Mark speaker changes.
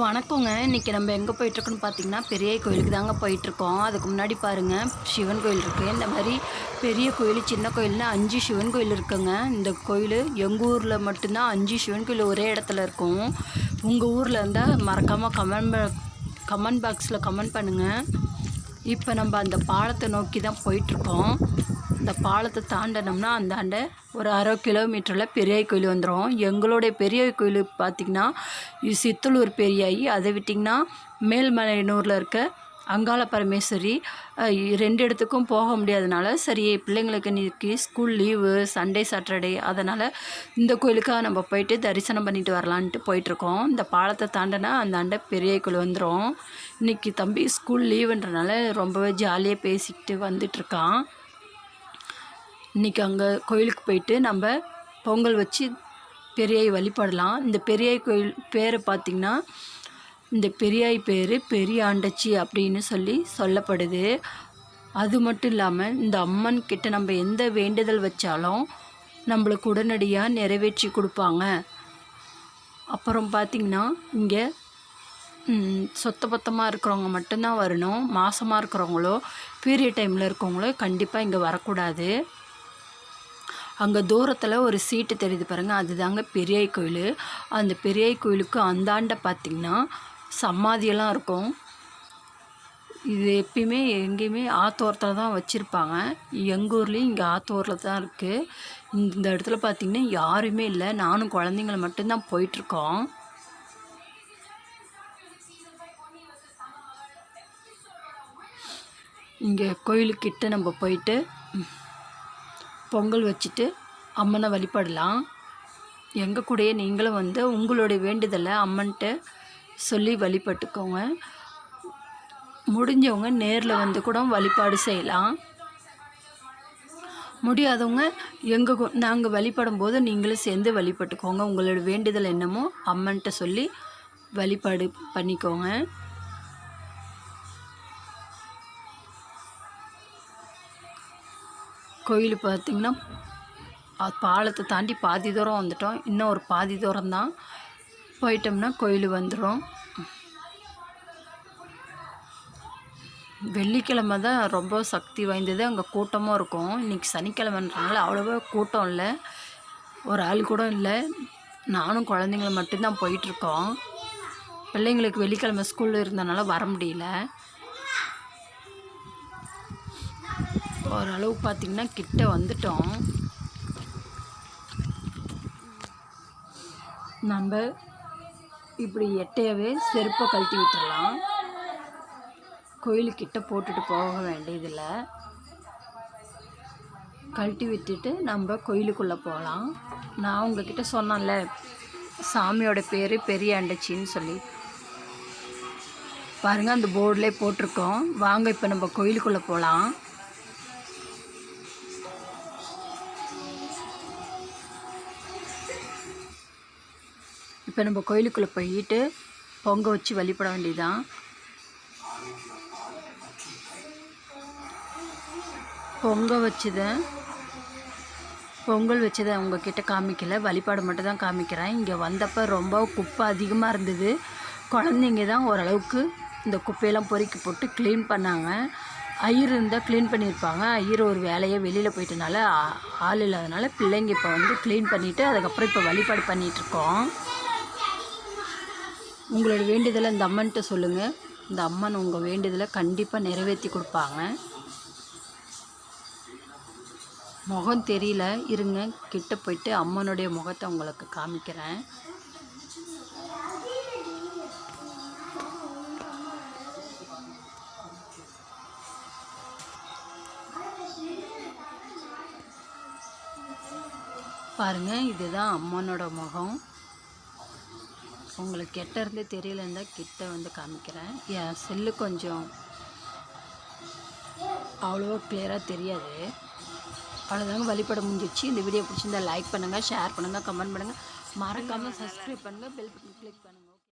Speaker 1: வணக்கங்க. இன்றைக்கி நம்ம எங்கே போயிட்டுருக்கோன்னு பார்த்தீங்கன்னா பெரிய கோயிலுக்கு தாங்க போயிட்டுருக்கோம். அதுக்கு முன்னாடி பாருங்கள் சிவன் கோயில் இருக்குது இந்த மாதிரி பெரிய கோயில் சின்ன கோயில்னு அஞ்சு சிவன் கோயில் இருக்குங்க. இந்த கோயில் எங்கள் ஊரில் மட்டும்தான் அஞ்சு சிவன் கோயில் ஒரே இடத்துல இருக்கும். உங்கள் ஊரில் இருந்தால் மறக்காமல் கமெண்ட் கமெண்ட் பாக்ஸில் கமெண்ட் பண்ணுங்கள் இப்போ நம்ம அந்த பாலத்தை நோக்கி தான் போயிட்டுருக்கோம். இந்த பாலத்தை தாண்டினோம்னா அந்தாண்ட ஒரு அரை கிலோமீட்டரில் பெரியாய் கோயில் வந்துடும் எங்களுடைய பெரியாய் கோயில் பார்த்திங்கன்னா சித்தலூர் பெரியாயி. அதை விட்டிங்கன்னா மேல்மலையனூரில் இருக்க அங்காள பரமேஸ்வரி ரெண்டு இடத்துக்கும் போக முடியாதனால சரி பிள்ளைங்களுக்கு இன்னைக்கு ஸ்கூல் லீவு சண்டே சாட்டர்டே அதனால் இந்த கோயிலுக்காக நம்ம போயிட்டு தரிசனம் பண்ணிட்டு வரலான்ட்டு போயிட்டுருக்கோம். இந்த பாலத்தை தாண்டினா அந்த அண்டை பெரிய கோயில் வந்துடும் இன்றைக்கி தம்பி ஸ்கூல் லீவுன்றனால ரொம்பவே ஜாலியாக பேசிக்கிட்டு வந்துட்டுருக்கான். இன்றைக்கி அங்கே கோயிலுக்கு போயிட்டு நம்ம பொங்கல் வச்சு பெரியாய் வழிபடலாம். இந்த பெரியாய் கோயில் பேரை பார்த்திங்கன்னா இந்த பெரியாய் பேர் பெரிய ஆண்டச்சி அப்படின்னு சொல்லி சொல்லப்படுது. அது மட்டும் இல்லாமல் இந்த அம்மன் கிட்ட நம்ம எந்த வேண்டுதல் வச்சாலும் நம்மளுக்கு உடனடியாக நிறைவேற்றி கொடுப்பாங்க. அப்புறம் பார்த்திங்கன்னா இங்கே சொத்த பத்தமாக இருக்கிறவங்க மட்டும்தான் வரணும். மாசமாக இருக்கிறவங்களோ பீரியட் டைமில் இருக்கவங்களோ கண்டிப்பாக இங்கே வரக்கூடாது. அங்கே தூரத்தில் ஒரு சீட்டு தெரியுது பாருங்கள் அதுதாங்க பெரியாய் கோயில். அந்த பெரியாய் கோயிலுக்கு அந்தாண்ட பார்த்திங்கன்னா சமாதியெல்லாம் இருக்கும். இது எப்பயுமே எங்கேயுமே ஆத்தோரத்தில் தான் வச்சுருப்பாங்க. எங்கள் ஊர்லேயும் இங்கே ஆத்தோரில் தான் இருக்குது இந்த இடத்துல பார்த்திங்கன்னா யாருமே இல்லை. நானும் குழந்தைங்கள மட்டும்தான் போயிட்டுருக்கோம். இங்கே கோயிலுக்கிட்ட நம்ம போயிட்டு பொங்கல் வச்சுட்டு அம்மனை வழிபடலாம். எங்கள் கூடயே நீங்களும் வந்து உங்களுடைய வேண்டுதலை அம்மன்ட்ட சொல்லி வழிபட்டுக்கோங்க. முடிஞ்சவங்க நேரில் வந்து கூட வழிபாடு செய்யலாம். முடியாதவங்க எங்கள் நாங்கள் வழிபடும் போது நீங்களும் சேர்ந்து வழிபட்டுக்கோங்க. உங்களோட வேண்டுதல் என்னமோ அம்மன்ட்ட சொல்லி வழிபாடு பண்ணிக்கோங்க. கோயில் பார்த்திங்கன்னா பாலத்தை தாண்டி பாதி தூரம் வந்துட்டோம். இன்னும் ஒரு பாதி தூரம் தான் போயிட்டோம்னா கோயில் வந்துடும் வெள்ளிக்கிழமை தான் ரொம்ப சக்தி வாய்ந்தது. அங்கே கூட்டமும் இருக்கும். இன்றைக்கி சனிக்கிழமைன்றனால அவ்வளோவா கூட்டம் இல்லை. ஒரு ஆள் கூட இல்லை. நானும் குழந்தைங்கள மட்டும்தான் போயிட்டுருக்கோம் பிள்ளைங்களுக்கு வெள்ளிக்கிழமை ஸ்கூலில் இருந்தனால வர முடியல. ஓரளவு பார்த்திங்கன்னா கிட்ட வந்துட்டோம். நம்ம இப்படி எட்டையவே செருப்பை கழட்டி விட்டுடலாம் கோயிலுக்கிட்ட போட்டுட்டு போக வேண்டியதில்லை. கழட்டி விட்டுட்டு நம்ம கோயிலுக்குள்ளே போகலாம். நான் உங்ககிட்ட சொன்னேன்ல சாமியோட பேர் பெரியாண்டச்சின்னு சொல்லி. பாருங்கள் அந்த போர்டில் போட்டிருக்கோம். வாங்க இப்போ நம்ம கோயிலுக்குள்ளே போகலாம். இப்போ நம்ம கோயிலுக்குள்ளே போயிட்டு பொங்க வச்சு வழிபட வேண்டியதான் பொங்க வச்சதை பொங்கல் வச்சதை உங்ககிட்ட காமிக்கல. வழிபாடு மட்டும் தான் காமிக்கிறேன். இங்கே வந்தப்போ ரொம்ப குப்பை அதிகமாக இருந்தது. குழந்தைங்க தான் ஓரளவுக்கு இந்த குப்பையெல்லாம் பொறுக்கி போட்டு க்ளீன் பண்ணாங்க. ஐயர் இருந்தால் க்ளீன் பண்ணியிருப்பாங்க. ஐயர் ஒரு வேலையை வெளியில் போயிட்டனால ஆள் இல்லாதனால பிள்ளைங்க இப்போ வந்து க்ளீன் பண்ணிவிட்டு அதுக்கப்புறம் இப்போ வழிபாடு பண்ணிகிட்ருக்கோம் உங்களோட வேண்டுதலை இந்த அம்மன்கிட்ட சொல்லுங்கள் இந்த அம்மன் உங்கள் வேண்டுதலை கண்டிப்பாக நிறைவேற்றி கொடுப்பாங்க. முகம் தெரியல இருங்க கிட்ட போயிட்டு அம்மனுடைய முகத்தை உங்களுக்கு காமிக்கிறேன். பாருங்க இதுதான் அம்மனோட முகம். உங்களுக்கு கிட்ட இருந்து தெரியலன்னா கிட்ட வந்து காமிக்கிறேன். என் செல்லு கொஞ்சம் அவ்வளோவா கிளியராக தெரியாது. அவ்வளோதாங்க வழிபட முடிஞ்சிச்சு இந்த வீடியோ பிடிச்சிருந்தா லைக் பண்ணுங்கள் ஷேர் பண்ணுங்கள் கமெண்ட் பண்ணுங்கள் மறக்காமல் சப்ஸ்கிரைப் பண்ணுங்கள் பெல் பட்டன் கிளிக் பண்ணுங்கள்